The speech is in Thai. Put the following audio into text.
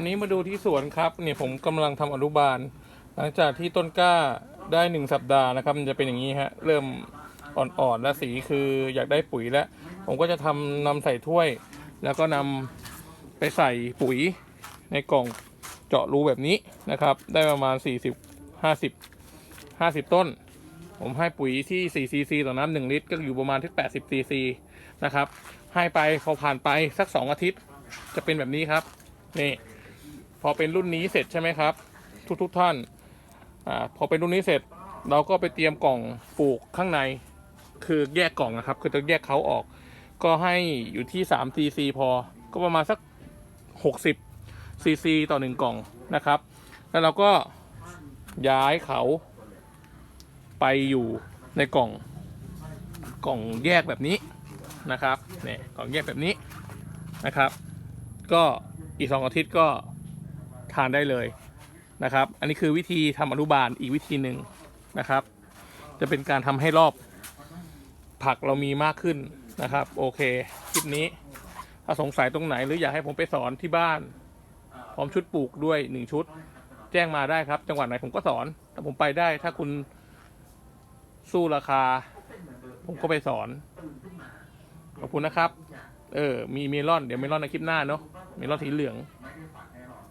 วันนี้มาดูที่สวนครับเนี่ยผมกำลังทำอนุบาล หลังจากที่ต้นกล้าได้หนึ่งสัปดาห์นะครับ มันจะเป็นอย่างนี้ฮะเริ่มอ่อนๆและสีคืออยากได้ปุ๋ยแล้ว ผมก็จะทำนำใส่ถ้วย แล้วก็นำไปใส่ปุ๋ยในกล่องเจาะรูแบบนี้นะครับ ได้ประมาณ 40 50 50 ต้น ผมให้ปุ๋ยที่4ซีซีต่อน้ำ1ลิตร ก็อยู่ประมาณที่80ซีซีนะครับให้ไปพอผ่านไปสัก 2 อาทิตย์ จะเป็นแบบนี้ครับนี่ พอเป็นรุ่นนี้เสร็จใช่ไหมครับ ทุกทุกท่านอ่าพอเป็นรุ่นนี้เสร็จเราก็ไปเตรียมกล่องปลูกข้างใน คือแยกกล่องนะครับ คือจะแยกเขาออก ก็ให้อยู่ที่3 cc พอ ก็ประมาณสัก 60 cc ต่อหนึ่งกล่องนะครับ แล้วเราก็ย้ายเขาไปอยู่ในกล่องกล่องแยกแบบนี้นะครับเนี่ยกล่องแยกแบบนี้นะครับ ก็อีกสองอาทิตย์ก็ ทานได้เลยนะครับ อันนี้คือวิธีทำอนุบาลอีกวิธีหนึ่งนะครับ จะเป็นการทำให้รอบผักเรามีมากขึ้นนะครับ โอเคคลิปนี้ถ้าสงสัยตรงไหนหรืออยากให้ผมไปสอนที่บ้าน พร้อมชุดปลูกด้วยหนึ่งชุด แจ้งมาได้ครับ จังหวัดไหนผมก็สอนถ้าผมไปได้ถ้าคุณสู้ราคา ผมก็ไปสอน ขอบคุณนะครับ เออ มีเมลอน เดี๋ยวเมลอนในคลิปหน้าเนาะ เมลอนสีเหลือง